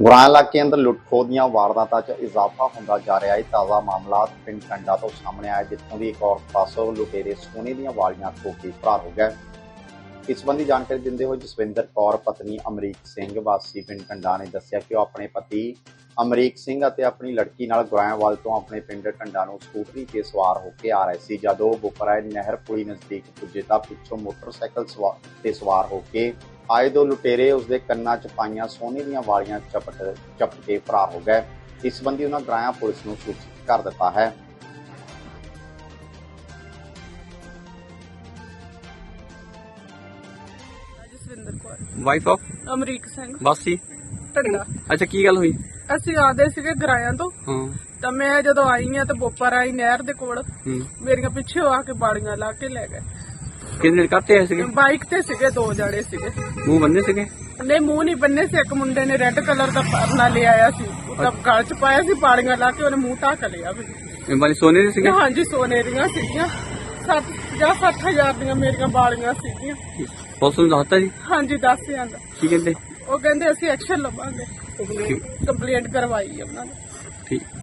ਗੁਰਾਂ ਇਲਾਕੇ ਅੰਦਰ ਲੁੱਟ-ਖੋਹ ਦੀਆਂ ਵਾਰਦਾਤਾਂ 'ਚ ਇਜ਼ਾਫਾ ਹੁੰਦਾ ਜਾ ਰਿਹਾ ਹੈ। ਤਾਜ਼ਾ ਮਾਮਲਾ ਪਿੰਡ ਟੰਡਾ ਤੋਂ ਸਾਹਮਣੇ ਆਇਆ ਜਿੱਥੋਂ ਦੀ ਇੱਕ ਔਰਤ ਪਾਸੋਂ ਲੁਟੇਰੇ ਸੋਨੇ ਦੀਆਂ ਵਾਲੀਆਂ ਖੋਹ ਕੇ ਫਰਾਰ ਹੋ। ਗਏ ਇਸ ਸੰਬੰਧੀ ਜਾਣਕਾਰੀ ਦਿੰਦੇ ਹੋਏ ਜਸਵਿੰਦਰ ਕੌਰ, ਪਤਨੀ ਅਮਰੀਕ ਸਿੰਘ, ਵਾਸੀ ਪਿੰਡ ਟੰਡਾ ਨੇ ਦੱਸਿਆ ਕਿ ਉਹ ਆਪਣੇ ਪਤੀ ਅਮਰੀਕ ਸਿੰਘ ਅਤੇ ਆਪਣੀ ਲੜਕੀ ਨਾਲ ਗੁਰਾਇਆਂਵਾਲ ਤੋਂ ਆਪਣੇ ਪਿੰਡ ਟੰਡਾ ਨੂੰ ਸਕੂਟਰੀ ਤੇ ਸਵਾਰ ਹੋ ਕੇ ਆ ਰਹੇ ਸੀ, ਜਦੋਂ ਉਹ ਬੁਕਰਾਏ ਨਹਿਰ ਪੁਲੀ ਨਜ਼ਦੀਕ ਪੁੱਜੇ ਤਾਂ ਪਿੱਛੋਂ ਮੋਟਰਸਾਈਕਲ ਸਵਾਰ ਤੇ ਸਵਾਰ ਹੋ ਕੇ ਆਏ ਦੋ ਲੁਟੇਰੇ ਉਸਦੇ ਕੰਨਾਂ 'ਚ ਪਾਈਆਂ ਸੋਨੇ ਦੀਆਂ ਵਾਲੀਆਂ ਚਪਟ ਚਪਟ ਕੇ ਫਰਾਰ ਹੋ ਗਏ। ਇਸ ਸੰਬੰਧੀ ਉਹਨਾਂ ਗੁਰਾਇਆ ਪੁਲਿਸ ਨੂੰ ਸੂਚਿਤ ਕਰ ਦਿੱਤਾ ਹੈ। Jaswinder Kaur. Wife of Amrik Singh. ਬਾਸੀ ਢੰਡਾ ਅੱਛਾ ਕੀ ਗੱਲ ਹੋਈ? ਅਸੀਂ ਆਦੇ ਸੀਗੇ ਗਰਾਇਆਂ ਤੋਂ। ਹਾਂ। ਤਾਂ ਮੈਂ ਜਦੋਂ ਆਈ ਆ ਤਾਂ ਬੋਪਰ ਆਈ ਨਹਿਰ ਦੇ ਕੋਲ ਮੇਰੀਆਂ ਪਿੱਛੇ ਆ ਕੇ ਬਾੜੀਆਂ ਲਾ ਕੇ ਲੈ ਗਏ। ਕਿੰਨੇ ਕਰਤੇ ਆਏ ਸੀਗੇ? ਬਾਈਕ ਤੇ ਸੀਗੇ ਦੋ ਜਣੇ ਸੀਗੇ। ਮੂੰਹ ਬੰਨੇ ਸੀਗੇ? ਨੇ ਮੂੰਹ ਨਹੀਂ ਬੰਨੇ ਸੀ ਇੱਕ ਮੁੰਡੇ ਨੇ ਰੈੱਡ ਕਲਰ ਦਾ ਪਰਨਾ ਲੈ ਆਇਆ ਸੀ। ਉਹ ਤਾਂ ਗਲ ਚ ਪਾਇਆ ਸੀ ਬਾੜੀਆਂ ਲਾ ਕੇ ਉਹਨੇ ਮੂੰਹ ਢੱਕ ਲਿਆ ਵੀ। ਇਹ ਵਾਲੀ ਸੋਨੇ ਦੇ ਸੀਗੇ? ਹਾਂਜੀ ਸੋਨੇ ਦੀਆਂ ਸੀਗੀਆਂ। 60 50 ਹਜ਼ਾਰ ਦੀਆਂ ਮੇਰੀਆਂ ਬਾਲੀਆਂ ਸੀਗੀਆਂ। ਪੁਲਿਸ ਨੂੰ ਦੱਸਤਾ ਜੀ? ਹਾਂਜੀ ਦੱਸ ਜਾਂਦਾ ਕੀ ਕਹਿੰਦੇ? ਉਹ ਕਹਿੰਦੇ ਅਸੀਂ ਐਕਸ਼ਨ ਲਵਾਂਗੇ। ਕੰਪਲੇਂਟ ਕਰਵਾਈ ਉਹਨਾਂ ਨੇ। ਠੀਕ।